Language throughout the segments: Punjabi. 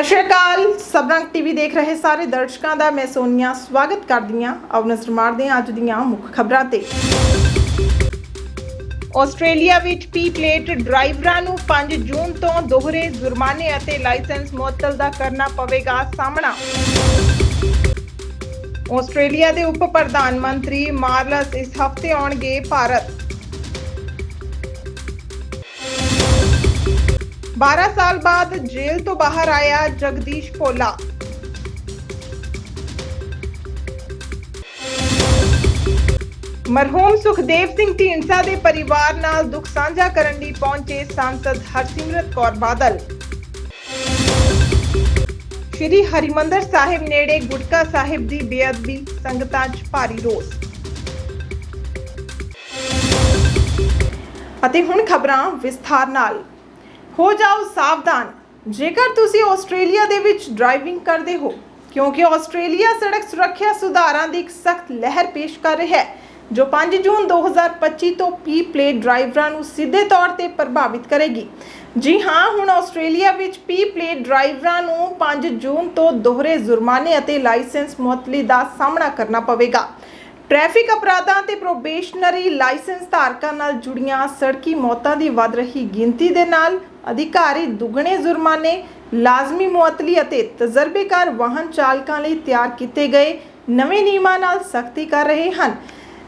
ਸਤਿ ਸ਼੍ਰੀ ਅਕਾਲ। ਸਬਰੰਗ ਟੀਵੀ ਦੇਖ ਰਹੇ ਸਾਰੇ ਦਰਸ਼ਕਾਂ ਦਾ, ਮੈਂ ਸੋਨੀਆ, ਸਵਾਗਤ ਕਰਦੀ ਹਾਂ ਆਓ ਨਜ਼ਰ ਮਾਰਦੇ ਹਾਂ ਅੱਜ ਦੀਆਂ ਮੁੱਖ ਖਬਰਾਂ ਤੇ। ਆਸਟ੍ਰੇਲੀਆ ਵਿੱਚ ਪੀ ਪਲੇਟ ਡਰਾਈਵਰਾਂ ਨੂੰ 5 ਜੂਨ ਤੋਂ ਦੋਹਰੇ ਜੁਰਮਾਨੇ ਅਤੇ ਲਾਇਸੈਂਸ ਮੁਅੱਤਲ ਦਾ ਕਰਨਾ ਪਵੇਗਾ ਸਾਹਮਣਾ। ਆਸਟ੍ਰੇਲੀਆ ਦੇ ਉਪ ਪ੍ਰਧਾਨ ਮੰਤਰੀ ਮਾਰਲਸ ਇਸ ਹਫ਼ਤੇ ਆਉਣਗੇ ਭਾਰਤ। 12 ਸਾਲ ਬਾਅਦ ਜੇਲ੍ਹ ਤੋਂ ਬਾਹਰ ਆਇਆ ਜਗਦੀਸ਼ ਭੋਲਾ। ਮਰਹੂਮ ਸੁਖਦੇਵ ਸਿੰਘ ਢੀਂਡਸਾ ਦੇ ਪਰਿਵਾਰ ਨਾਲ ਦੁੱਖ ਸਾਂਝਾ ਕਰਨ ਲਈ ਪਹੁੰਚੇ ਸਾਂਸਦ ਹਰਸਿਮਰਤ ਕੌਰ ਬਾਦਲ। ਸ਼੍ਰੀ ਹਰਿਮੰਦਰ ਸਾਹਿਬ ਨੇੜੇ ਗੁਟਕਾ ਸਾਹਿਬ ਦੀ ਬੇਅਦਬੀ, ਸੰਗਤਾਂ 'ਚ ਭਾਰੀ ਰੋਸ। ਅਤੇ ਹੁਣ ਖਬਰਾਂ ਵਿਸਥਾਰ ਨਾਲ। ਹੋ ਜਾਓ ਸਾਵਧਾਨ। ਜੇਕਰ ਤੁਸੀਂ ਆਸਟ੍ਰੇਲੀਆ ਦੇ ਵਿੱਚ ਡਰਾਈਵਿੰਗ ਕਰਦੇ ਹੋ, ਕਿਉਂਕਿ ਆਸਟ੍ਰੇਲੀਆ ਸੜਕ ਸੁਰੱਖਿਆ ਸੁਧਾਰਾਂ ਦੀ ਇੱਕ ਸਖਤ ਲਹਿਰ ਪੇਸ਼ ਕਰ ਰਿਹਾ ਹੈ, ਜੋ 5 ਜੂਨ 2025 ਤੋਂ ਪੀ ਪਲੇਟ ਡਰਾਈਵਰਾਂ ਨੂੰ ਸਿੱਧੇ ਤੌਰ ਤੇ ਪ੍ਰਭਾਵਿਤ ਕਰੇਗੀ। ਜੀ ਹਾਂ, ਹੁਣ ਆਸਟ੍ਰੇਲੀਆ ਵਿੱਚ ਪੀ ਪਲੇਟ ਡਰਾਈਵਰਾਂ ਨੂੰ 5 ਜੂਨ ਤੋਂ ਦੋਹਰੇ ਜੁਰਮਾਨੇ ਅਤੇ ਲਾਇਸੈਂਸ ਮੁਅੱਤਲੀ ਦਾ ਸਾਹਮਣਾ ਕਰਨਾ ਪਵੇਗਾ। ਟ੍ਰੈਫਿਕ ਅਪਰਾਧਾਂ ਤੇ ਪ੍ਰੋਬੇਸ਼ਨਰੀ ਲਾਇਸੈਂਸ ਧਾਰਕਾਂ ਨਾਲ ਜੁੜੀਆਂ ਸੜਕੀ ਮੌਤਾਂ ਦੀ ਵੱਧ ਰਹੀ ਗਿਣਤੀ ਦੇ ਨਾਲ ਅਧਿਕਾਰੀ ਦੁੱਗਣੇ ਜੁਰਮਾਨੇ ਲਾਜ਼ਮੀ ਮੁਅੱਤਲੀ ਅਤੇ ਤਜਰਬੇਕਾਰ ਵਾਹਨ ਚਾਲਕਾਂ ਲਈ ਤਿਆਰ ਕੀਤੇ ਗਏ ਨਵੇਂ ਨਿਯਮਾਂ ਨਾਲ ਸਖਤੀ ਕਰ ਰਹੇ ਹਨ।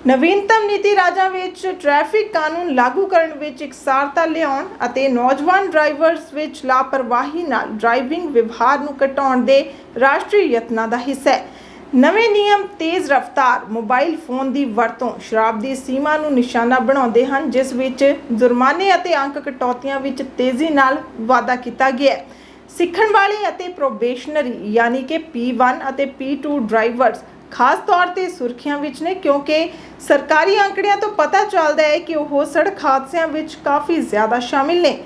ਨਵੀਨਤਮ ਨੀਤੀ ਰਾਜਾਂ ਵਿੱਚ ਟ੍ਰੈਫਿਕ ਕਾਨੂੰਨ ਲਾਗੂ ਕਰਨ ਵਿੱਚ ਇਕਸਾਰਤਾ ਲਿਆਉਣ ਅਤੇ ਨੌਜਵਾਨ ਡਰਾਈਵਰਸ ਵਿੱਚ ਲਾਪਰਵਾਹੀ ਨਾਲ ਡਰਾਈਵਿੰਗ ਵਿਵਹਾਰ ਨੂੰ ਘਟਾਉਣ ਦੇ ਰਾਸ਼ਟਰੀ ਯਤਨਾਂ ਦਾ ਹਿੱਸਾ ਹੈ। ਨਵੇਂ ਨਿਯਮ ਤੇਜ਼ ਰਫ਼ਤਾਰ ਮੋਬਾਈਲ ਫੋਨ ਦੀ ਵਰਤੋਂ ਸ਼ਰਾਬ ਦੀ ਸੀਮਾ ਨੂੰ ਨਿਸ਼ਾਨਾ ਬਣਾਉਂਦੇ ਹਨ, ਜਿਸ ਵਿੱਚ ਜੁਰਮਾਨੇ ਅਤੇ ਅੰਕ ਕਟੌਤੀਆਂ ਵਿੱਚ ਤੇਜ਼ੀ ਨਾਲ ਵਾਧਾ ਕੀਤਾ ਗਿਆ ਹੈ। ਸਿੱਖਣ ਵਾਲੇ ਅਤੇ ਪ੍ਰੋਬੇਸ਼ਨਰੀ ਯਾਨੀ ਕਿ P1 ਅਤੇ P2 ਡਰਾਈਵਰਸ ਖਾਸ ਤੌਰ ਤੇ ਸੁਰਖੀਆਂ ਵਿੱਚ ਨੇ, ਕਿਉਂਕਿ ਸਰਕਾਰੀ ਅੰਕੜਿਆਂ ਤੋਂ ਪਤਾ ਚੱਲਦਾ ਹੈ ਕਿ ਉਹ ਸੜਕ ਹਾਦਸਿਆਂ ਵਿੱਚ ਕਾਫੀ ਜ਼ਿਆਦਾ ਸ਼ਾਮਿਲ ਨੇ।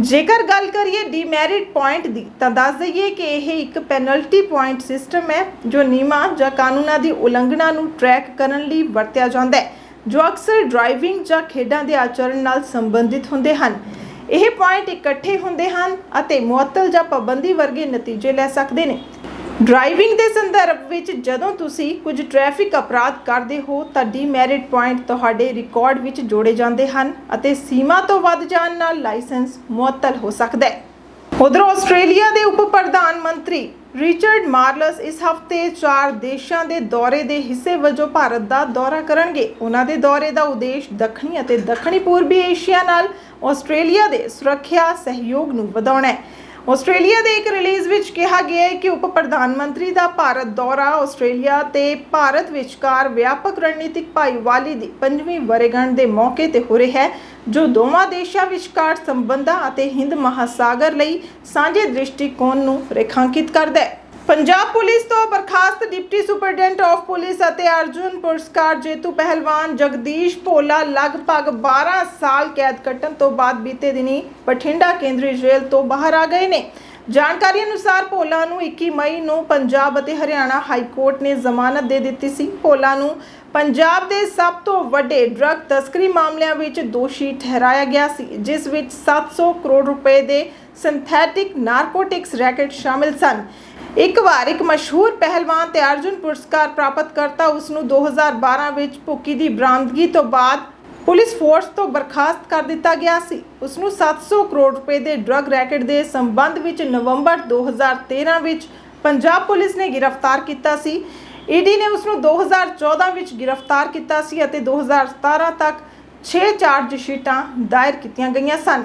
ਜੇਕਰ ਗੱਲ ਕਰੀਏ ਡੀਮੈਰਿਟ ਪੁਆਇੰਟ ਦੀ, ਤਾਂ ਦੱਸ ਦਈਏ ਕਿ ਇਹ ਇੱਕ ਪੈਨਲਟੀ ਪੁਆਇੰਟ ਸਿਸਟਮ ਹੈ, ਜੋ ਨਿਯਮਾਂ ਜਾਂ ਕਾਨੂੰਨਾਂ ਦੀ ਉਲੰਘਣਾ ਨੂੰ ਟਰੈਕ ਕਰਨ ਲਈ ਵਰਤਿਆ ਜਾਂਦਾ ਹੈ, ਜੋ ਅਕਸਰ ਡਰਾਈਵਿੰਗ ਜਾਂ ਖੇਡਾਂ ਦੇ ਆਚਰਣ ਨਾਲ ਸੰਬੰਧਿਤ ਹੁੰਦੇ ਹਨ। ਇਹ ਪੁਆਇੰਟ ਇਕੱਠੇ ਹੁੰਦੇ ਹਨ ਅਤੇ ਮੁਅੱਤਲ ਜਾਂ ਪਾਬੰਦੀ ਵਰਗੇ ਨਤੀਜੇ ਲੈ ਸਕਦੇ ਨੇ। ਡਰਾਈਵਿੰਗ ਦੇ ਸੰਦਰਭ ਵਿੱਚ ਜਦੋਂ ਤੁਸੀਂ ਕੁਝ ਟ੍ਰੈਫਿਕ ਅਪਰਾਧ ਕਰਦੇ ਹੋ, ਤਾਂ ਡੀਮੈਰਿਟ ਪੁਆਇੰਟ ਤੁਹਾਡੇ ਰਿਕਾਰਡ ਵਿੱਚ ਜੋੜੇ ਜਾਂਦੇ ਹਨ ਅਤੇ ਸੀਮਾ ਤੋਂ ਵੱਧ ਜਾਣ ਨਾਲ ਲਾਇਸੈਂਸ ਮੁਅੱਤਲ ਹੋ ਸਕਦਾ ਹੈ। ਉਧਰ ਆਸਟ੍ਰੇਲੀਆ ਦੇ ਉਪ ਪ੍ਰਧਾਨ ਮੰਤਰੀ ਰਿਚਰਡ ਮਾਰਲਸ ਇਸ ਹਫ਼ਤੇ ਚਾਰ ਦੇਸ਼ਾਂ ਦੇ ਦੌਰੇ ਦੇ ਹਿੱਸੇ ਵਜੋਂ ਭਾਰਤ ਦਾ ਦੌਰਾ ਕਰਨਗੇ। ਉਹਨਾਂ ਦੇ ਦੌਰੇ ਦਾ ਉਦੇਸ਼ ਦੱਖਣੀ ਅਤੇ ਦੱਖਣੀ ਪੂਰਬੀ ਏਸ਼ੀਆ ਨਾਲ ਆਸਟ੍ਰੇਲੀਆ ਦੇ ਸੁਰੱਖਿਆ ਸਹਿਯੋਗ ਨੂੰ ਵਧਾਉਣਾ ਹੈ। ਆਸਟ੍ਰੇਲੀਆ ਦੇ ਇੱਕ ਰਿਲੀਜ਼ ਵਿੱਚ ਕਿਹਾ ਗਿਆ ਹੈ ਕਿ ਉਪ ਪ੍ਰਧਾਨ ਮੰਤਰੀ ਦਾ ਭਾਰਤ ਦੌਰਾ ਆਸਟ੍ਰੇਲੀਆ ਤੇ ਭਾਰਤ ਵਿਚਕਾਰ ਵਿਆਪਕ ਰਣਨੀਤਿਕ ਭਾਈਵਾਲੀ ਦੀ ਪੰਜਵੀਂ ਵਰ੍ਹੇਗੰਢ ਦੇ ਮੌਕੇ ਤੇ ਹੋ ਰਿਹਾ ਹੈ, ਜੋ ਦੋਵਾਂ ਦੇਸ਼ਾਂ ਵਿਚਕਾਰ ਸੰਬੰਧਾਂ ਅਤੇ ਹਿੰਦ ਮਹਾਸਾਗਰ ਲਈ ਸਾਂਝੇ ਦ੍ਰਿਸ਼ਟੀਕੋਣ ਨੂੰ ਰੇਖਾਂਕਿਤ ਕਰਦਾ ਹੈ। ਪੰਜਾਬ ਪੁਲਿਸ ਤੋਂ ਬਰਖਾਸਤ ਡਿਪਟੀ ਸੁਪਰਡੈਂਟ ਆਫ ਪੁਲਿਸ ਅਤੇ ਅਰਜੁਨ ਪੁਰਸਕਾਰ ਜੇਤੂ ਪਹਿਲਵਾਨ ਜਗਦੀਸ਼ ਭੋਲਾ ਲਗਭਗ 12 ਸਾਲ ਕੈਦ ਕੱਟਣ ਤੋਂ ਬਾਅਦ ਬੀਤੇ ਦਿਨੀ ਬਠਿੰਡਾ ਕੇਂਦਰੀ ਜੇਲ੍ਹ ਤੋਂ ਬਾਹਰ ਆ ਗਏ ਨੇ। ਜਾਣਕਾਰੀ ਅਨੁਸਾਰ ਭੋਲਾ ਨੂੰ 21 ਮਈ ਨੂੰ ਪੰਜਾਬ ਅਤੇ ਹਰਿਆਣਾ ਹਾਈ ਕੋਰਟ ਨੇ ਜ਼ਮਾਨਤ ਦੇ ਦਿੱਤੀ ਸੀ। ਭੋਲਾ ਨੂੰ ਪੰਜਾਬ ਦੇ ਸਭ ਤੋਂ ਵੱਡੇ ਡਰੱਗ ਤਸਕਰੀ ਮਾਮਲਿਆਂ ਵਿੱਚ ਦੋਸ਼ੀ ਠਹਿਰਾਇਆ ਗਿਆ ਸੀ, ਜਿਸ ਵਿੱਚ 700 ਕਰੋੜ ਰੁਪਏ ਦੇ ਸਿੰਥੈਟਿਕ ਨਾਰਕੋਟਿਕਸ ਰੈਕੇਟ ਸ਼ਾਮਿਲ ਸਨ। ਇੱਕ ਵਾਰ ਇੱਕ ਮਸ਼ਹੂਰ ਪਹਿਲਵਾਨ ਤੇ ਅਰਜੁਨ ਪੁਰਸਕਾਰ ਪ੍ਰਾਪਤ ਕਰਤਾ, ਉਸ ਨੂੰ 2012 ਵਿੱਚ ਭੁੱਕੀ ਦੀ ਬਰਾਮਦਗੀ ਤੋਂ ਬਾਅਦ ਪੁਲਿਸ ਫੋਰਸ ਤੋਂ ਬਰਖਾਸਤ ਕਰ ਦਿੱਤਾ ਗਿਆ ਸੀ। ਉਸ ਨੂੰ 700 ਕਰੋੜ ਰੁਪਏ ਦੇ ਡਰੱਗ ਰੈਕੇਟ ਦੇ ਸੰਬੰਧ ਵਿੱਚ ਨਵੰਬਰ 2013 ਵਿੱਚ ਪੰਜਾਬ ਪੁਲਿਸ ਨੇ ਗ੍ਰਿਫਤਾਰ ਕੀਤਾ ਸੀ। ਈਡੀ ਨੇ ਉਸ ਨੂੰ 2014 ਵਿੱਚ ਗ੍ਰਿਫਤਾਰ ਕੀਤਾ ਸੀ ਅਤੇ 2017 ਤੱਕ 6 ਚਾਰਜ ਸ਼ੀਟਾਂ ਦਾਇਰ ਕੀਤੀਆਂ ਗਈਆਂ ਸਨ।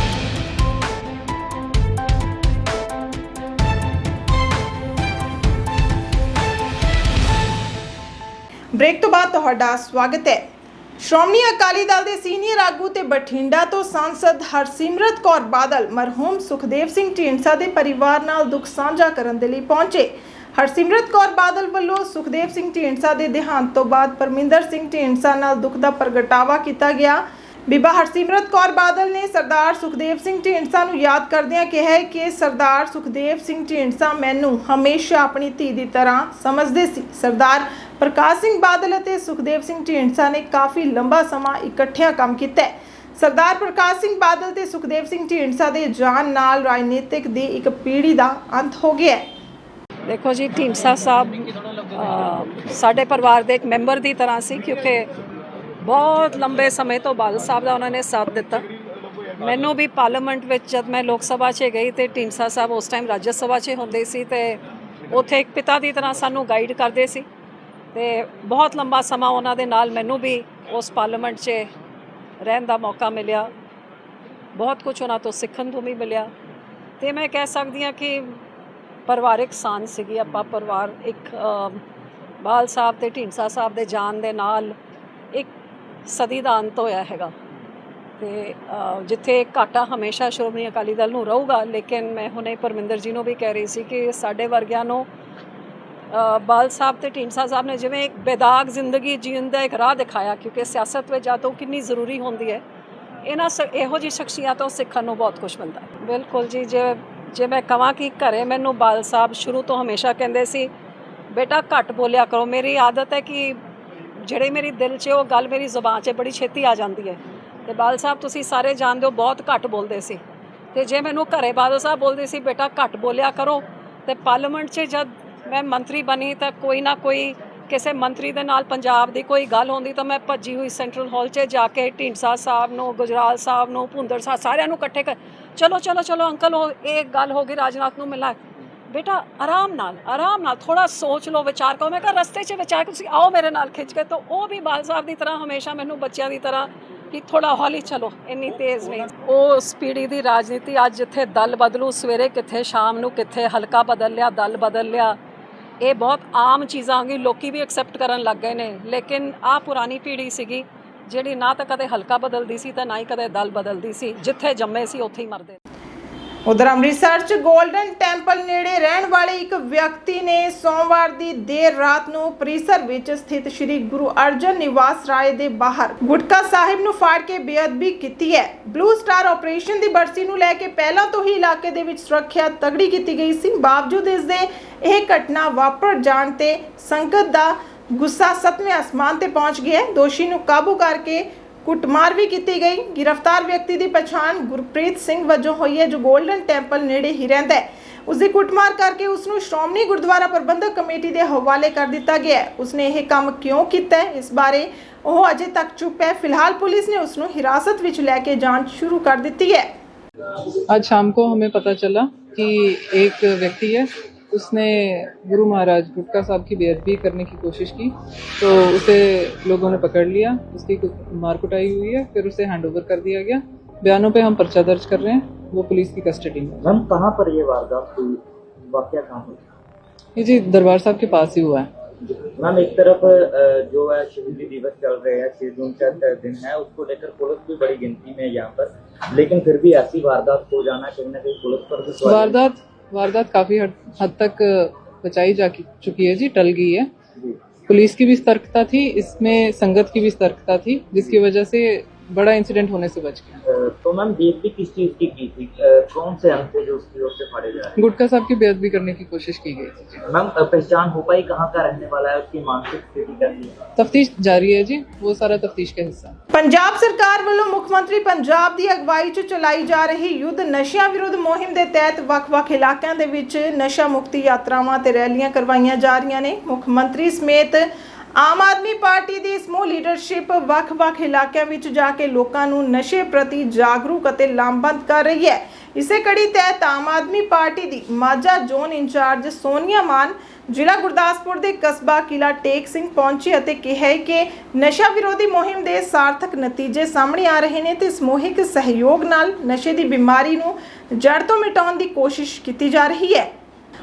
ਬ੍ਰੇਕ ਤੋਂ ਬਾਅਦ ਤੁਹਾਡਾ ਸਵਾਗਤ ਹੈ। ਸ਼੍ਰੋਮਣੀ ਅਕਾਲੀ ਦਲ ਦੇ ਸੀਨੀਅਰ ਆਗੂ ਤੇ ਬਠਿੰਡਾ ਤੋਂ ਸਾਂਸਦ ਹਰਸਿਮਰਤ ਕੌਰ ਬਾਦਲ ਮਰਹੂਮ ਸੁਖਦੇਵ ਸਿੰਘ ਢੀਂਡਸਾ ਦੇ ਪਰਿਵਾਰ ਨਾਲ ਦੁੱਖ ਸਾਂਝਾ ਕਰਨ ਦੇ ਲਈ ਪਹੁੰਚੇ। ਹਰਸਿਮਰਤ ਕੌਰ ਬਾਦਲ ਵੱਲੋਂ ਸੁਖਦੇਵ ਸਿੰਘ ਢੀਂਡਸਾ ਦੇ ਦੇਹਾਂਤ ਤੋਂ ਬਾਅਦ ਪਰਮਿੰਦਰ ਸਿੰਘ ਢੀਂਡਸਾ ਨਾਲ ਦੁੱਖ ਦਾ ਪ੍ਰਗਟਾਵਾ ਕੀਤਾ ਗਿਆ। ਬੀਬਾ ਹਰਸਿਮਰਤ ਕੌਰ ਬਾਦਲ ਨੇ ਸਰਦਾਰ ਸੁਖਦੇਵ ਸਿੰਘ ਢੀਂਡਸਾ ਨੂੰ ਯਾਦ ਕਰਦਿਆਂ ਕਿਹਾ ਕਿ ਸਰਦਾਰ ਸੁਖਦੇਵ ਸਿੰਘ ਢੀਂਡਸਾ ਮੈਨੂੰ ਹਮੇਸ਼ਾ ਆਪਣੀ ਧੀ ਦੀ ਤਰ੍ਹਾਂ ਸਮਝਦੇ ਸੀ। ਸਰਦਾਰ ਪ੍ਰਕਾਸ਼ ਸਿੰਘ ਬਾਦਲ ਅਤੇ ਸੁਖਦੇਵ ਸਿੰਘ ਢੀਂਡਸਾ ਨੇ ਕਾਫੀ ਲੰਬਾ ਸਮਾਂ ਇਕੱਠਿਆਂ ਕੰਮ ਕੀਤਾ ਹੈ। ਸਰਦਾਰ ਪ੍ਰਕਾਸ਼ ਸਿੰਘ ਬਾਦਲ ਤੇ ਸੁਖਦੇਵ ਸਿੰਘ ਢੀਂਡਸਾ ਦੇ ਜਾਣ ਨਾਲ ਰਾਜਨੀਤਿਕ ਦੀ ਇੱਕ ਪੀੜ੍ਹੀ ਦਾ ਅੰਤ ਹੋ ਗਿਆ ਹੈ। ਦੇਖੋ ਜੀ, ਢੀਂਡਸਾ ਸਾਹਿਬ ਸਾਡੇ ਪਰਿਵਾਰ ਦੇ ਇੱਕ ਮੈਂਬਰ ਦੀ ਤਰ੍ਹਾਂ ਸੀ, ਕਿਉਂਕਿ ਬਹੁਤ ਲੰਬੇ ਸਮੇਂ ਤੋਂ ਬਾਦਲ ਸਾਹਿਬ ਦਾ ਉਹਨਾਂ ਨੇ ਸਾਥ ਦਿੱਤਾ। ਮੈਨੂੰ ਵੀ ਪਾਰਲੀਮੈਂਟ ਵਿੱਚ ਜਦ ਮੈਂ ਲੋਕ ਸਭਾ 'ਚ ਗਈ ਤੇ ਢੀਂਡਸਾ ਸਾਹਿਬ ਉਸ ਟਾਈਮ ਰਾਜ ਸਭਾ 'ਚ ਹੁੰਦੇ ਸੀ ਤੇ ਉੱਥੇ ਇੱਕ ਪਿਤਾ ਦੀ ਤਰ੍ਹਾਂ ਸਾਨੂੰ ਗਾਈਡ ਕਰਦੇ ਸੀ। ਤੇ ਬਹੁਤ ਲੰਬਾ ਸਮਾਂ ਉਹਨਾਂ ਦੇ ਨਾਲ ਮੈਨੂੰ ਵੀ ਉਸ ਪਾਰਲੀਮੈਂਟ 'ਚ ਰਹਿਣ ਦਾ ਮੌਕਾ ਮਿਲਿਆ। ਬਹੁਤ ਕੁਝ ਉਹਨਾਂ ਤੋਂ ਸਿੱਖਣ ਨੂੰ ਵੀ ਮਿਲਿਆ। ਤੇ ਮੈਂ ਕਹਿ ਸਕਦੀ ਹਾਂ ਕਿ ਪਰਿਵਾਰਿਕ ਸਾਂਝ ਸੀਗੀ। ਆਪਾਂ ਪਰਿਵਾਰ ਇੱਕ ਬਾਲ ਸਾਹਿਬ ਤੇ ਢੀਂਡਸਾ ਸਾਹਿਬ ਦੇ ਜਾਣ ਦੇ ਨਾਲ ਇੱਕ ਸਦੀ ਦਾ ਅੰਤ ਹੋਇਆ ਹੈਗਾ। ਤੇ ਜਿੱਥੇ ਘਾਟਾ ਹਮੇਸ਼ਾ ਸ਼੍ਰੋਮਣੀ ਅਕਾਲੀ ਦਲ ਨੂੰ ਰਹੂਗਾ, ਲੇਕਿਨ ਮੈਂ ਹੁਣੇ ਪਰਮਿੰਦਰ ਜੀ ਨੂੰ ਵੀ ਕਹਿ ਰਹੀ ਸੀ ਕਿ ਸਾਡੇ ਵਰਗਿਆਂ ਨੂੰ ਬਾਲ ਸਾਹਿਬ ਤੇ ਢੀਂਡਸਾ ਸਾਹਿਬ ਨੇ ਜਿਵੇਂ ਇੱਕ ਬੇਦਾਗ ਜ਼ਿੰਦਗੀ ਜੀਣ ਦਾ ਇੱਕ ਰਾਹ ਦਿਖਾਇਆ, ਕਿਉਂਕਿ ਸਿਆਸਤ ਵਿੱਚ ਜਦੋਂ ਕਿੰਨੀ ਜ਼ਰੂਰੀ ਹੁੰਦੀ ਹੈ, ਇਹਨਾਂ ਸ- ਇਹੋ ਜਿਹੀ ਸ਼ਖਸੀਅਤਾਂ ਸਿੱਖਣ ਨੂੰ ਬਹੁਤ ਕੁਝ ਮਿਲਦਾ ਬਿਲਕੁਲ ਜੀ, ਜੇ ਜੇ ਮੈਂ ਕਹਾਂ ਕਿ ਘਰੇ ਮੈਨੂੰ ਬਾਲ ਸਾਹਿਬ ਸ਼ੁਰੂ ਤੋਂ ਹਮੇਸ਼ਾ ਕਹਿੰਦੇ ਸੀ, ਬੇਟਾ, ਘੱਟ ਬੋਲਿਆ ਕਰੋ। ਮੇਰੀ ਆਦਤ ਹੈ ਕਿ ਜਿਹੜੇ ਮੇਰੇ ਦਿਲ 'ਚ ਉਹ ਗੱਲ ਮੇਰੀ ਜ਼ੁਬਾਨ 'ਚ ਬੜੀ ਛੇਤੀ ਆ ਜਾਂਦੀ ਹੈ। ਤੇ ਬਾਲ ਸਾਹਿਬ, ਤੁਸੀਂ ਸਾਰੇ ਜਾਣਦੇ ਹੋ ਬਹੁਤ ਘੱਟ ਬੋਲਦੇ ਸੀ। ਤੇ ਜੇ ਮੈਨੂੰ ਘਰੇ ਬਾਦਲ ਸਾਹਿਬ ਬੋਲਦੇ ਸੀ, ਬੇਟਾ, ਘੱਟ ਬੋਲਿਆ ਕਰੋ। ਤੇ ਪਾਰਲੀਮੈਂਟ 'ਚ ਜਦ ਮੈਂ ਮੰਤਰੀ ਬਣੀ ਤਾਂ ਕੋਈ ਨਾ ਕੋਈ ਕਿਸੇ ਮੰਤਰੀ ਦੇ ਨਾਲ ਪੰਜਾਬ ਦੀ ਕੋਈ ਗੱਲ ਹੁੰਦੀ ਤਾਂ ਮੈਂ ਭੱਜੀ ਹੋਈ ਸੈਂਟਰਲ ਹਾਲ 'ਚ ਜਾ ਕੇ ਢੀਂਡਸਾ ਸਾਹਿਬ ਨੂੰ, ਗੁਜਰਾਲ ਸਾਹਿਬ ਨੂੰ, ਭੁੰਦਰ ਸਾਹਿਬ ਸਾਰਿਆਂ ਨੂੰ ਇਕੱਠੇ ਕਰ ਚਲੋ ਚਲੋ ਚਲੋ, ਅੰਕਲ, ਉਹ ਇਹ ਗੱਲ ਹੋ ਗਈ, ਰਾਜਨਾਥ ਨੂੰ ਮਿਲਾ। ਬੇਟਾ, ਆਰਾਮ ਨਾਲ ਆਰਾਮ ਨਾਲ ਥੋੜਾ ਸੋਚ ਲਓ, ਵਿਚਾਰ ਕਰੋ। ਮੈਂ ਕਿਹਾ, ਰਸਤੇ 'ਚ ਵਿਚਾਰ ਕੇ ਤੁਸੀਂ ਆਓ ਮੇਰੇ ਨਾਲ ਖਿੱਚ ਕੇ। ਤਾਂ ਉਹ ਵੀ ਬਾਲ ਸਾਹਿਬ ਦੀ ਤਰ੍ਹਾਂ ਹਮੇਸ਼ਾ ਮੈਨੂੰ ਬੱਚਿਆਂ ਦੀ ਤਰ੍ਹਾਂ ਕਿ ਥੋੜਾ ਹੌਲੀ ਚਲੋ, ਇੰਨੀ ਤੇਜ਼ ਨਹੀਂ। ਉਹ ਪੀੜ੍ਹੀ ਦੀ ਰਾਜਨੀਤੀ ਅੱਜ ਜਿੱਥੇ ਦਲ ਬਦਲੂ, ਸਵੇਰੇ ਕਿੱਥੇ, ਸ਼ਾਮ ਨੂੰ ਕਿੱਥੇ, ਹਲਕਾ ਬਦਲ ਲਿਆ, ਦਲ ਬਦਲ ਲਿਆ। ਇਹ ਬਹੁਤ ਆਮ ਚੀਜ਼ਾਂ ਹੋ ਗਈ ਲੋਕੀ ਵੀ ਐਕਸੈਪਟ ਕਰਨ ਲੱਗ ਗਏ ਨੇ। ਲੇਕਿਨ ਆ ਪੁਰਾਣੀ ਪੀੜ੍ਹੀ ਸੀਗੀ, ਜਿਹੜੀ ਨਾ ਤਾਂ ਕਦੇ ਹਲਕਾ ਬਦਲਦੀ ਸੀ ਤਾਂ ਨਾ ਹੀ ਕਦੇ ਦਲ ਬਦਲਦੀ ਸੀ, ਜਿੱਥੇ ਜੰਮੇ ਸੀ, ਉੱਥੇ ਹੀ ਮਰਦੇ। ਉਧਰ ਅੰਮ੍ਰਿਤਸਰ 'ਚ 골ਡਨ ਟੈਂਪਲ ਨੇੜੇ ਰਹਿਣ ਵਾਲੇ ਇੱਕ ਵਿਅਕਤੀ ਨੇ ਸੋਮਵਾਰ ਦੀ ਦੇਰ ਰਾਤ ਨੂੰ ਪਰਿਸਰ ਵਿੱਚ ਸਥਿਤ ਸ੍ਰੀ ਗੁਰੂ ਅਰਜਨ ਨਿਵਾਸ ਰਾਏ ਦੇ ਬਾਹਰ ਗੁਟਕਾ ਸਾਹਿਬ ਨੂੰ ਫਾੜ ਕੇ ਬੇਅਦਬੀ ਕੀਤੀ ਹੈ। ਬਲੂ ਸਟਾਰ ਆਪਰੇਸ਼ਨ ਦੀ ਬਰਸੀ ਨੂੰ ਲੈ ਕੇ ਪਹਿਲਾਂ ਤੋਂ ਹੀ ਇਲਾਕੇ ਦੇ ਵਿੱਚ ਸੁਰੱਖਿਆ ਤਗੜੀ ਕੀਤੀ ਗਈ ਸੀ। ਬਾਵਜੂਦ ਇਸ ਦੇ ਇਹ ਘਟਨਾ ਵਾਪਰ ਜਾਣ ਤੇ ਸੰਗਤ ਦਾ ਗੁੱਸਾ ਸੱਤਵੇਂ ਅਸਮਾਨ ਤੇ ਪਹੁੰਚ ਗਿਆ। ਦੋਸ਼ੀ ਨੂੰ ਕਾਬੂ ਕਰਕੇ ਕੁੱਟਮਾਰ ਵੀ ਕੀਤੀ ਗਈ। ਗ੍ਰਿਫਤਾਰ ਵਿਅਕਤੀ ਦੀ ਪਛਾਣ ਗੁਰਪ੍ਰੀਤ ਸਿੰਘ ਵਜੋਂ ਹੋਈ ਹੈ, ਜੋ 골ਡਨ ਟੈਂਪਲ ਨੇੜੇ ਹੀ ਰਹਿੰਦਾ ਹੈ। ਉਸ ਦੀ ਕੁੱਟਮਾਰ ਕਰਕੇ ਉਸ ਨੂੰ ਸ਼੍ਰੋਮਣੀ ਗੁਰਦੁਆਰਾ ਪ੍ਰਬੰਧਕ ਕਮੇਟੀ ਦੇ ਹਵਾਲੇ ਕਰ ਦਿੱਤਾ ਗਿਆ ਹੈ। ਉਸਨੇ ਇਹ ਕੰਮ ਕਿਉਂ ਕੀਤਾ ਹੈ, ਇਸ ਬਾਰੇ ਉਹ ਅਜੇ ਤੱਕ ਚੁੱਪ ਹੈ। ਫਿਲਹਾਲ ਪੁਲਿਸ ਨੇ ਉਸ ਨੂੰ ਹਿਰਾਸਤ ਵਿੱਚ ਲੈ ਕੇ ਜਾਂਚ ਸ਼ੁਰੂ ਕਰ ਦਿੱਤੀ ਹੈ। ਅੱਜ ਸ਼ਾਮ को हमें पता चला कि एक व्यक्ति है उसने गुरु महाराज गुटका साहब की बेअदबी करने की कोशिश की तो उसे लोगों ने पकड़ लिया उसकी मार कुटाई हुई है फिर उसे हैंड ओवर कर दिया गया। बयानों पे हम पर्चा दर्ज कर रहे हैं वो पुलिस की कस्टडी में। मैम कहाँ पर ये वारदात हुई? वाक्य कहाँ पर ये जी दरबार साहब के पास ही हुआ है। मैम एक तरफ़ जो है शहीदी दिवस चल रहे हैं छह जून का दिन है उसको लेकर पुलिस भी बड़ी गिनती में है यहाँ पर लेकिन फिर भी ऐसी वारदात हो जाना कहीं ना कहीं पुलिस पर वारदात वारदात काफी हद, हद तक बचाई जा की- चुकी है जी टल गई है जी पुलिस की भी सतर्कता थी इसमें संगत की भी सतर्कता थी जिसकी वजह से बड़ा इंसिडेंट होने से बच गया अ, तो मैम बेइज्जती किस चीज की की थी अ, कौन से अंक थे जो उसकी ओर से फाड़े जा रहे गुटका साहब की बेअदबी करने की कोशिश की गई थी हैं मैम अ, पहचान हो पाई कहाँ का रहने वाला है उसकी मानसिक स्थिति कैसी है तफ्तीश जारी है जी वो सारा तफ्तीश का हिस्सा है ਪੰਜਾਬ ਸਰਕਾਰ ਵੱਲੋਂ ਮੁੱਖ ਮੰਤਰੀ ਪੰਜਾਬ ਦੀ ਅਗਵਾਈ 'ਚ ਚਲਾਈ ਜਾ ਰਹੀ ਯੁੱਧ ਨਸ਼ਿਆਂ ਵਿਰੁੱਧ ਮੁਹਿੰਮ ਦੇ ਤਹਿਤ ਵੱਖ-ਵੱਖ ਇਲਾਕਿਆਂ ਦੇ ਵਿੱਚ ਨਸ਼ਾ ਮੁਕਤੀ ਯਾਤਰਾਵਾਂ ਤੇ ਰੈਲੀਆਂ ਕਰਵਾਈਆਂ ਜਾ ਰਹੀਆਂ ਨੇ ਮੁੱਖ ਮੰਤਰੀ ਸਮੇਤ ਆਮ ਆਦਮੀ ਪਾਰਟੀ ਦੀ ਸਮੂਹ ਲੀਡਰਸ਼ਿਪ ਵੱਖ-ਵੱਖ ਇਲਾਕਿਆਂ ਵਿੱਚ ਜਾ ਕੇ ਲੋਕਾਂ ਨੂੰ ਨਸ਼ੇ ਪ੍ਰਤੀ ਜਾਗਰੂਕ ਅਤੇ ਲਾਮਬੰਦ ਕਰ ਰਹੀ ਹੈ। ਇਸੇ ਕੜੀ ਤਹਿਤ ਆਮ ਆਦਮੀ ਪਾਰਟੀ ਦੀ ਮਾਝਾ ਜ਼ੋਨ ਇੰਚਾਰਜ ਸੋਨੀਆ ਮਾਨ ਜ਼ਿਲ੍ਹਾ ਗੁਰਦਾਸਪੁਰ ਦੇ ਕਸਬਾ ਕਿਲਾ ਟੇਕ ਸਿੰਘ ਪਹੁੰਚੀ ਅਤੇ ਕਿਹਾ ਕਿ ਨਸ਼ਾ ਵਿਰੋਧੀ ਮੁਹਿੰਮ ਦੇ ਸਾਰਥਕ ਨਤੀਜੇ ਸਾਹਮਣੇ ਆ ਰਹੇ ਨੇ ਤੇ ਸਮੂਹਿਕ ਸਹਿਯੋਗ ਨਾਲ ਨਸ਼ੇ ਦੀ ਬਿਮਾਰੀ ਨੂੰ ਜੜ ਤੋਂ ਮਿਟਾਉਣ ਦੀ ਕੋਸ਼ਿਸ਼ ਕੀਤੀ ਜਾ ਰਹੀ ਹੈ।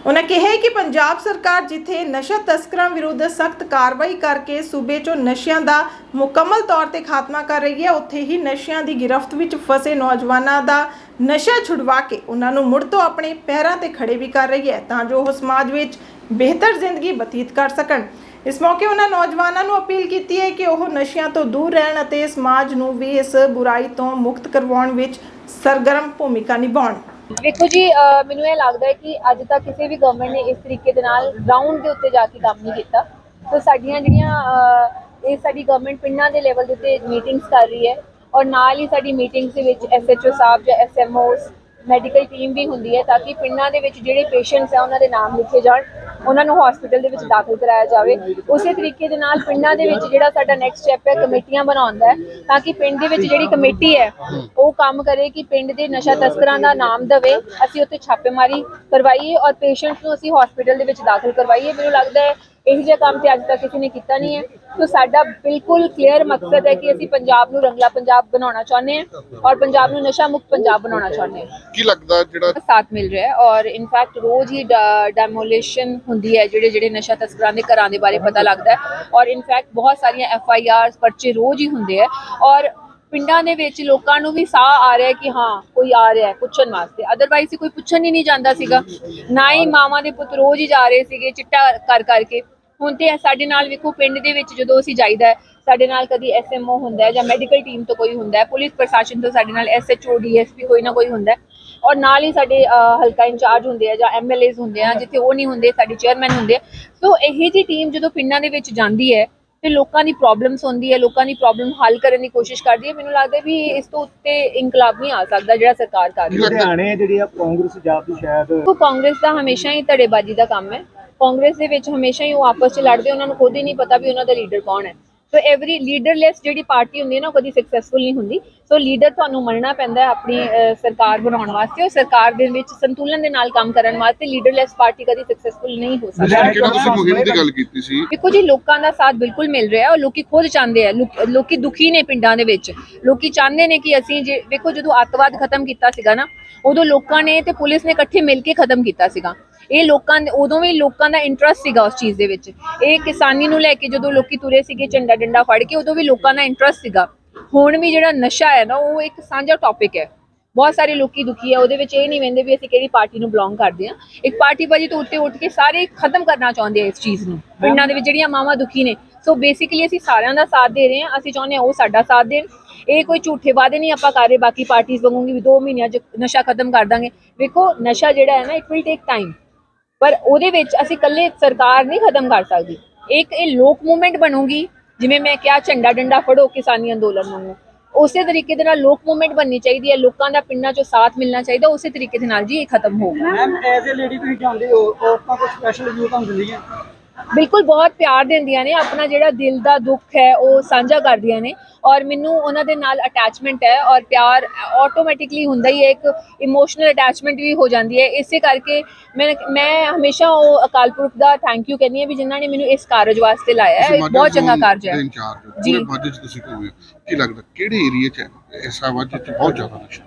ਉਹਨਾਂ ਕਿਹਾ ਕਿ ਪੰਜਾਬ ਸਰਕਾਰ ਜਿੱਥੇ ਨਸ਼ਾ ਤਸਕਰਾਂ ਵਿਰੁੱਧ ਸਖਤ ਕਾਰਵਾਈ ਕਰਕੇ ਸੂਬੇ 'ਚੋਂ ਨਸ਼ਿਆਂ ਦਾ ਮੁਕੰਮਲ ਤੌਰ ਤੇ ਖਾਤਮਾ ਕਰ ਰਹੀ ਹੈ, ਉੱਥੇ ਹੀ ਨਸ਼ਿਆਂ ਦੀ ਗ੍ਰਿਫ਼ਤ ਵਿੱਚ ਫਸੇ ਨੌਜਵਾਨਾਂ ਦਾ ਨਸ਼ਾ ਛੁਡਵਾ ਕੇ ਉਹਨਾਂ ਨੂੰ ਮੁੜ ਤੋਂ ਆਪਣੇ ਪੈਰਾਂ ਤੇ ਖੜੇ ਵੀ ਕਰ ਰਹੀ ਹੈ ਤਾਂ ਜੋ ਉਹ ਸਮਾਜ ਵਿੱਚ ਬਿਹਤਰ ਜ਼ਿੰਦਗੀ ਬਤੀਤ ਕਰ ਸਕਣ। ਇਸ ਮੌਕੇ ਉਹਨਾਂ ਨੌਜਵਾਨਾਂ ਨੂੰ ਅਪੀਲ ਕੀਤੀ ਹੈ ਕਿ ਉਹ ਨਸ਼ਿਆਂ ਤੋਂ ਦੂਰ ਰਹਿਣ ਅਤੇ ਸਮਾਜ ਨੂੰ ਵੀ ਇਸ ਬੁਰਾਈ ਤੋਂ ਮੁਕਤ ਕਰਵਾਉਣ ਵਿੱਚ ਸਰਗਰਮ ਭੂਮਿਕਾ ਨਿਭਾਉਣ। ਵੇਖੋ ਜੀ ਮੈਨੂੰ ਇਹ ਲੱਗਦਾ ਹੈ ਕਿ ਅੱਜ ਤੱਕ ਕਿਸੇ ਵੀ ਗਵਰਨਮੈਂਟ ਨੇ ਇਸ ਤਰੀਕੇ ਦੇ ਨਾਲ ਗਰਾਊਂਡ ਦੇ ਉੱਤੇ ਜਾ ਕੇ ਕੰਮ ਨਹੀਂ ਕੀਤਾ। ਸੋ ਸਾਡੀਆਂ ਜਿਹੜੀਆਂ ਇਹ ਸਾਡੀ ਗਵਰਨਮੈਂਟ ਪਿੰਡਾਂ ਦੇ ਲੈਵਲ ਦੇ ਉੱਤੇ ਮੀਟਿੰਗਸ ਕਰ ਰਹੀ ਹੈ ਔਰ ਨਾਲ ਹੀ ਸਾਡੀ ਮੀਟਿੰਗਸ ਦੇ ਵਿੱਚ ਐਸਐਚਓ ਸਾਹਿਬ ਜਾਂ ਐਸਐਮਓਸ ਮੈਡੀਕਲ ਟੀਮ ਵੀ ਹੁੰਦੀ ਹੈ ਤਾਂ ਕਿ ਪਿੰਡਾਂ ਦੇ ਵਿੱਚ ਜਿਹੜੇ ਪੇਸ਼ੈਂਟਸ ਆ ਉਹਨਾਂ ਦੇ ਨਾਮ ਲਿਖੇ ਜਾਣ, ਉਹਨਾਂ ਨੂੰ ਹਸਪੀਟਲ ਦੇ ਵਿੱਚ ਦਾਖਲ ਕਰਾਇਆ ਜਾਵੇ। ਉਸੇ ਤਰੀਕੇ ਦੇ ਨਾਲ ਪਿੰਡਾਂ ਦੇ ਵਿੱਚ ਜਿਹੜਾ ਸਾਡਾ ਨੈਕਸਟ ਸਟੈਪ ਹੈ, ਕਮੇਟੀਆਂ ਬਣਾਉਣ ਦਾ ਤਾਂ ਕਿ ਪਿੰਡ ਦੇ ਵਿੱਚ ਜਿਹੜੀ ਕਮੇਟੀ ਹੈ, ਉਹ ਕੰਮ ਕਰੇ ਕਿ ਪਿੰਡ ਦੇ ਨਸ਼ਾ ਤਸਕਰਾਂ ਦਾ ਨਾਮ ਦਵੇ। ਅਸੀਂ ਉੱਥੇ ਛਾਪੇਮਾਰੀ ਕਰਵਾਈਏ ਔਰ ਪੇਸ਼ੈਂਟਸ ਨੂੰ ਅਸੀਂ ਹਸਪੀਟਲ ਦੇ ਵਿੱਚ ਦਾਖਲ ਕਰਵਾਈਏ। ਮੈਨੂੰ ਲੱਗਦਾ ਹੈ ਇਹ ਜਿਹਾ ਕੰਮ ਤੇ ਅੱਜ ਤੱਕ ਕਿਸੇ ਨੇ ਕੀਤਾ ਨਹੀਂ ਹੈ। ਸੋ ਸਾਡਾ ਬਿਲਕੁਲ ਕਲੀਅਰ ਮਕਸਦ ਹੈ ਕਿ ਅਸੀਂ ਪੰਜਾਬ ਨੂੰ ਰੰਗਲਾ ਪੰਜਾਬ ਬਣਾਉਣਾ ਚਾਹੁੰਦੇ ਹਾਂ ਔਰ ਪੰਜਾਬ ਨੂੰ ਨਸ਼ਾ ਮੁਕਤ ਪੰਜਾਬ ਬਣਾਉਣਾ ਚਾਹੁੰਦੇ ਹਾਂ। ਕੀ ਲੱਗਦਾ ਜਿਹੜਾ ਸਾਥ ਮਿਲ ਰਿਹਾ ਹੈ ਔਰ ਇਨਫੈਕਟ ਰੋਜ਼ ਹੀ ਡੈਮੋਲੀਸ਼ਨ ਹੁੰਦੀ ਹੈ ਜਿਹੜੇ ਜਿਹੜੇ ਨਸ਼ਾ ਤਸਕਰਾਂ ਦੇ ਘਰਾਂ ਦੇ ਬਾਰੇ ਪਤਾ ਲੱਗਦਾ ਹੈ ਔਰ ਇਨਫੈਕਟ ਬਹੁਤ ਸਾਰੀਆਂ ਐਫ ਆਈ ਆਰਸ ਪਰਚੇ ਰੋਜ਼ ਹੀ ਹੁੰਦੇ ਹੈ ਔਰ ਪਿੰਡਾਂ ਦੇ ਵਿੱਚ ਲੋਕਾਂ ਨੂੰ ਵੀ ਸਾਹ ਆ ਰਿਹਾ ਕਿ ਹਾਂ ਕੋਈ ਆ ਰਿਹਾ ਹੈ ਪੁੱਛਣ ਵਾਸਤੇ। ਅਦਰਵਾਈਜ਼ ਕੋਈ ਪੁੱਛਣ ਹੀ ਨਹੀਂ ਜਾਂਦਾ ਸੀਗਾ। ਨਾ ਹੀ ਮਾਵਾਂ ਦੇ ਪੁੱਤ ਰੋਜ਼ ਹੀ ਜਾ ਰਹੇ ਸੀਗੇ ਚਿੱਟਾ ਕਰ ਕਰਕੇ। ਹੁਣ ਤੇ ਸਾਡੇ ਨਾਲ ਵੇਖੋ, ਪਿੰਡ ਦੇ ਵਿੱਚ ਜਦੋਂ ਅਸੀਂ ਜਾਈਦਾ ਸਾਡੇ ਨਾਲ ਕਦੀ ਐਸਐਮਓ ਹੁੰਦਾ ਹੈ ਜਾਂ ਮੈਡੀਕਲ ਟੀਮ ਤੋਂ ਕੋਈ ਹੁੰਦਾ ਹੈ, ਪੁਲਿਸ ਪ੍ਰਸ਼ਾਸਨ ਤੋਂ ਸਾਡੇ ਨਾਲ ਐਸਐਚਓ ਡੀਐਸਪੀ ਕੋਈ ਨਾ ਕੋਈ ਹੁੰਦਾ ਹੈ ਔਰ ਨਾਲ ਹੀ ਸਾਡੇ ਹਲਕਾ ਇੰਚਾਰਜ ਹੁੰਦੇ ਆ ਜਾਂ ਐਮਐਲਏਜ਼ ਹੁੰਦੇ ਆ, ਜਿੱਥੇ ਉਹ ਨਹੀਂ ਹੁੰਦੇ, ਸਾਡੇ ਚੇਅਰਮੈਨ ਹੁੰਦੇ ਆ। ਸੋ ਇਹੀ ਜੀ ਟੀਮ ਜਦੋਂ ਪਿੰਡਾਂ ਦੇ ਵਿੱਚ ਜਾਂਦੀ ਹੈ ਤੇ ਲੋਕਾਂ ਦੀ ਪ੍ਰੋਬਲਮਸ ਹੁੰਦੀ ਹੈ ਲੋਕਾਂ ਦੀ ਪ੍ਰੋਬਲਮ ਹੱਲ ਕਰਨ ਦੀ ਕੋਸ਼ਿਸ਼ ਕਰਦੀ ਹੈ। ਮੈਨੂੰ ਲੱਗਦਾ ਵੀ ਇਸ ਤੋਂ ਉੱਤੇ ਇਨਕਲਾਬ ਨਹੀਂ ਆ ਸਕਦਾ ਜਿਹੜਾ ਸਰਕਾਰ ਕਰ ਰਹੀ ਹੈ। ਲੁਧਿਆਣੇ ਜਿਹੜੀ ਆ ਕਾਂਗਰਸ ਜਾਤ ਦੀ ਸ਼ਾਇਦ ਕਾਂਗਰਸ ਦਾ ਹਮੇਸ਼ਾ ਹੀ ਧੜੇਬਾਜ਼ੀ ਦਾ ਕੰਮ ਹੈ। ਕਾਂਗਰਸ ਦੇ ਵਿੱਚ ਹਮੇਸ਼ਾ ਹੀ ਉਹ ਆਪਸ 'ਚ ਲੜਦੇ ਉਹਨਾਂ ਨੂੰ ਖੁਦ ਹੀ ਨਹੀਂ ਪਤਾ ਵੀ ਉਹਨਾਂ ਦਾ ਲੀਡਰ ਕੌਣ ਹੈ। ਸੋ ਐਵਰੀ ਲੀਡਰਲੈਸ ਜਿਹੜੀ ਪਾਰਟੀ ਹੁੰਦੀ ਹੈ ਨਾ ਉਹ ਕਦੀ ਸਕਸੈਸਫੁਲ ਨਹੀਂ ਹੁੰਦੀ। ਸੋ ਲੀਡਰ ਤੁਹਾਨੂੰ ਮੰਨਣਾ ਪੈਂਦਾ ਹੈ ਆਪਣੀ ਸਰਕਾਰ ਬਣਾਉਣ ਵਾਸਤੇ ਔਰ ਸਰਕਾਰ ਦੇ ਵਿੱਚ ਸੰਤੁਲਨ ਦੇ ਨਾਲ ਕੰਮ ਕਰਨ ਵਾਸਤੇ ਲੀਡਰਲੈਸ ਪਾਰਟੀ ਕਦੀ ਸਕਸੈਸਫੁਲ ਨਹੀਂ ਹੋ ਸਕਦੀ। ਜਿਹੜਾ ਤੁਸੀਂ ਮੁਹਿੰਮ ਦੀ ਗੱਲ ਕੀਤੀ ਸੀ? ਦੇਖੋ ਜੀ ਲੋਕਾਂ ਦਾ ਸਾਥ ਬਿਲਕੁਲ ਮਿਲ ਰਿਹਾ ਹੈ ਔਰ ਲੋਕੀ ਖੁਦ ਚਾਹੁੰਦੇ ਆ ਲੋਕ- ਲੋਕੀ ਦੁਖੀ ਨੇ ਪਿੰਡਾਂ ਦੇ ਵਿੱਚ। ਲੋਕੀ ਚਾਹੁੰਦੇ ਨੇ ਕਿ ਅਸੀਂ ਜੇ ਵੇਖੋ ਜਦੋਂ ਅੱਤਵਾਦ ਖਤਮ ਕੀਤਾ ਸੀਗਾ ਨਾ ਉਦੋਂ ਲੋਕਾਂ ਨੇ ਤੇ ਪੁਲਿਸ ਨੇ ਇਕੱਠੇ ਮਿਲ ਕੇ ਖਤਮ ਕੀਤਾ ਸੀਗਾ। ਇਹ ਲੋਕਾਂ ਦੇ ਉਦੋਂ ਵੀ ਲੋਕਾਂ ਦਾ ਇੰਟਰਸਟ ਸੀਗਾ ਉਸ ਚੀਜ਼ ਦੇ ਵਿੱਚ। ਇਹ ਕਿਸਾਨੀ ਨੂੰ ਲੈ ਕੇ ਜਦੋਂ ਲੋਕੀ ਤੁਰੇ ਸੀਗੇ ਝੰਡਾ ਡੰਡਾ ਫੜ ਕੇ ਉਦੋਂ ਵੀ ਲੋਕਾਂ ਦਾ ਇੰਟਰਸਟ ਸੀਗਾ। ਹੁਣ ਵੀ ਜਿਹੜਾ ਨਸ਼ਾ ਹੈ ਨਾ ਉਹ ਇੱਕ ਸਾਂਝਾ ਟੌਪਿਕ ਹੈ। ਬਹੁਤ ਸਾਰੇ ਲੋਕੀ ਦੁਖੀ ਹੈ ਉਹਦੇ ਵਿੱਚ ਇਹ ਨਹੀਂ ਵੰਦੇ ਵੀ ਅਸੀਂ ਕਿਹੜੀ ਪਾਰਟੀ ਨੂੰ ਬਿਲੋਂਗ ਕਰਦੇ ਹਾਂ। ਇੱਕ ਪਾਰਟੀ ਬਾਜੀ ਤੋਂ ਉੱਤੇ ਉੱਠ ਕੇ ਸਾਰੇ ਖਤਮ ਕਰਨਾ ਚਾਹੁੰਦੇ ਆ ਇਸ ਚੀਜ਼ ਨੂੰ। ਪਿੰਡਾਂ ਦੇ ਵਿੱਚ ਜਿਹੜੀਆਂ ਮਾਵਾਂ ਦੁਖੀ ਨੇ ਸੋ ਬੇਸਿਕਲੀ ਅਸੀਂ ਸਾਰਿਆਂ ਦਾ ਸਾਥ ਦੇ ਰਹੇ ਹਾਂ ਅਸੀਂ ਚਾਹੁੰਦੇ ਹਾਂ ਉਹ ਸਾਡਾ ਸਾਥ ਦੇਣ। ਇਹ ਕੋਈ ਝੂਠੇ ਵਾਅਦੇ ਨਹੀਂ ਆਪਾਂ ਕਰ ਰਹੇ ਬਾਕੀ ਪਾਰਟੀਆਂ ਵਾਂਗੂ ਵੀ 2 ਮਹੀਨਿਆਂ 'ਚ ਨਸ਼ਾ ਖਤਮ ਕਰ ਦਾਂਗੇ। ਵੇਖੋ ਨਸ਼ਾ ਜਿਹੜਾ ਹੈ ਨਾ ਇਟ ਵਿਲ ਟੇਕ ਟਾਈਮ ਪਰ ਉਹਦੇ ਵਿੱਚ ਅਸੀਂ ਇਕੱਲੇ ਸਰਕਾਰ ਨਹੀਂ ਖਤਮ ਕਰ ਸਕਦੀ। ਇੱਕ ਇਹ ਲੋਕ ਮੂਵਮੈਂਟ ਬਣੂਗੀ ਜਿਵੇਂ ਮੈਂ ਕਿਹਾ ਝੰਡਾ ਡੰਡਾ ਫੜੋ ਕਿਸਾਨੀ ਅੰਦੋਲਨ ਵਾਂਗੂ ਉਸੇ ਤਰੀਕੇ ਦੇ ਨਾਲ ਲੋਕ ਮੂਵਮੈਂਟ ਬਣਨੀ ਚਾਹੀਦੀ ਹੈ, ਲੋਕਾਂ ਦਾ ਪਿੰਡਾਂ 'ਚੋਂ ਸਾਥ ਮਿਲਣਾ ਚਾਹੀਦਾ, ਉਸੇ ਤਰੀਕੇ ਦੇ ਨਾਲ ਜੀ ਇਹ ਖਤਮ ਹੋਊਗਾ ਮੈਮ ਐਜ਼ ਅ ਲੇਡੀ ਤੁਸੀਂ ਜਾਣਦੇ ਹੋ, ਔਰਤਾਂ ਕੋਈ ਸਪੈਸ਼ਲ ਵਿਊ ਤੁਹਾਨੂੰ ਦਿੰਦੀਆਂ ਬਿਲਕੁਲ ਬਹੁਤ ਪਿਆਰ ਦਿੰਦੀਆਂ ਨੇ ਆਪਣਾ ਜਿਹੜਾ ਦਿਲ ਦਾ ਦੁੱਖ ਹੈ ਉਹ ਸਾਂਝਾ ਕਰਦੀਆਂ ਨੇ ਔਰ ਮੈਨੂੰ ਉਹਨਾਂ ਦੇ ਨਾਲ ਅਟੈਚਮੈਂਟ ਹੈ ਔਰ ਪਿਆਰ ਆਟੋਮੈਟਿਕਲੀ ਹੁੰਦਾ ਹੀ ਹੈ ਇੱਕ ਇਮੋਸ਼ਨਲ ਅਟੈਚਮੈਂਟ ਵੀ ਹੋ ਜਾਂਦੀ ਹੈ। ਇਸੇ ਕਰਕੇ ਮੈਂ ਮੈਂ ਹਮੇਸ਼ਾ ਉਹ ਅਕਾਲ ਪੁਰਖ ਦਾ ਥੈਂਕ ਯੂ ਕਹਿੰਦੀ ਹਾਂ ਵੀ ਜਿਨ੍ਹਾਂ ਨੇ ਮੈਨੂੰ ਇਸ ਕਾਰਜ ਵਾਸਤੇ ਲਾਇਆ ਹੈ। ਬਹੁਤ ਚੰਗਾ ਕਾਰਜ ਹੈ। ਜੀ। ਮਾਝੇ ਚ ਤੁਸੀਂ ਹੋ। ਕੀ ਲੱਗਦਾ ਕਿਹੜੇ ਏਰੀਆ ਚ ਐਸਾ ਮਾਝੇ ਚ ਬਹੁਤ ਜ਼ਿਆਦਾ ਨਸ਼ਾ।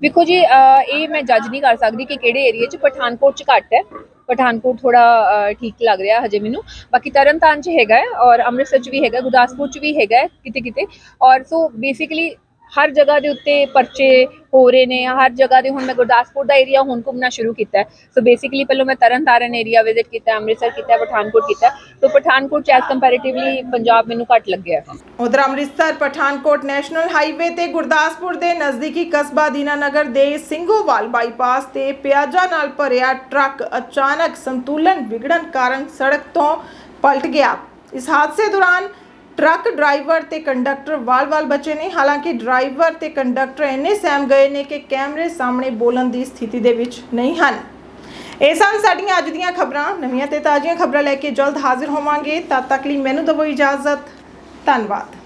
ਵੇਖੋ ਜੀ ਇਹ ਮੈਂ ਜੱਜ ਨਹੀਂ ਕਰ ਸਕਦੀ ਕਿ ਕਿਹੜੇ ਏਰੀਆ 'ਚ ਪਠਾਨਕੋਟ 'ਚ ਘੱਟ ਹੈ। ਪਠਾਨਕੋਟ ਥੋੜਾ ਠੀਕ ਲੱਗ ਰਿਹਾ ਹਜੇ ਮੈਨੂੰ। ਬਾਕੀ ਤਰਨਤਾਰਨ 'ਚ ਹੈਗਾ ਹੈ ਔਰ ਅੰਮ੍ਰਿਤਸਰ 'ਚ ਵੀ ਹੈਗਾ ਗੁਰਦਾਸਪੁਰ 'ਚ ਵੀ ਹੈਗਾ ਕਿਤੇ ਕਿਤੇ ਔਰ ਸੋ ਬੇਸਿਕਲੀ ਹਰ ਜਗ੍ਹਾ ਦੇ ਉੱਤੇ ਪਰਚੇ ਹੋ ਰਹੇ ਨੇ, ਹਰ ਜਗ੍ਹਾ ਦੇ, ਹੁਣ ਮੈਂ ਗੁਰਦਾਸਪੁਰ ਦਾ ਏਰੀਆ ਹੁਣ ਘੁੰਮਣਾ ਸ਼ੁਰੂ ਕੀਤਾ ਹੈ। ਸੋ ਬੇਸਿਕਲੀ ਪਹਿਲਾਂ ਮੈਂ ਤਰਨਤਾਰਨ ਏਰੀਆ ਵਿਜ਼ਿਟ ਕੀਤਾ ਅੰਮ੍ਰਿਤਸਰ ਕੀਤਾ ਪਠਾਨਕੋਟ ਕੀਤਾ ਸੋ ਪਠਾਨਕੋਟ 'ਚ ਐਸ ਕੰਪੈਰੀਟਿਵਲੀ ਪੰਜਾਬ ਮੈਨੂੰ ਘੱਟ ਲੱਗਿਆ ਉਧਰ ਅੰਮ੍ਰਿਤਸਰ, ਪਠਾਨਕੋਟ ਨੈਸ਼ਨਲ ਹਾਈਵੇ ਤੇ ਗੁਰਦਾਸਪੁਰ ਦੇ ਨਜ਼ਦੀਕੀ ਕਸਬਾ ਦੀਨਾਨਗਰ ਦੇ ਸਿੰਘੋਵਾਲ ਬਾਈਪਾਸ ਤੇ ਪਿਆਜ਼ਾਂ ਨਾਲ ਭਰਿਆ ਟਰੱਕ ਅਚਾਨਕ ਸੰਤੁਲਨ ਵਿਗੜਨ ਕਾਰਨ ਸੜਕ ਤੋਂ ਪਲਟ ਗਿਆ। ਇਸ ਹਾਦਸੇ ਦੌਰਾਨ ਟਰੱਕ ਡਰਾਈਵਰ ਤੇ ਕੰਡਕਟਰ ਵਾਲ-ਵਾਲ ਬਚੇ ਨੇ। ਹਾਲਾਂਕਿ ਡਰਾਈਵਰ ਤੇ ਕੰਡਕਟਰ ਇੰਨੇ ਸਹਿਮ ਗਏ ਨੇ ਕਿ ਕੈਮਰੇ ਸਾਹਮਣੇ ਬੋਲਣ ਦੀ ਸਥਿਤੀ ਦੇ ਵਿੱਚ ਨਹੀਂ ਹਨ। ਇਹ ਸਨ ਸਾਡੀਆਂ ਅੱਜ ਦੀਆਂ ਖਬਰਾਂ। ਨਵੀਆਂ ਤੇ ਤਾਜ਼ੀਆਂ ਖਬਰਾਂ ਲੈ ਕੇ ਜਲਦ ਹਾਜ਼ਰ ਹੋਵਾਂਗੇ। ਤਦ ਤੱਕ ਲਈ ਮੈਨੂੰ ਦਿਓ ਇਜਾਜ਼ਤ। ਧੰਨਵਾਦ।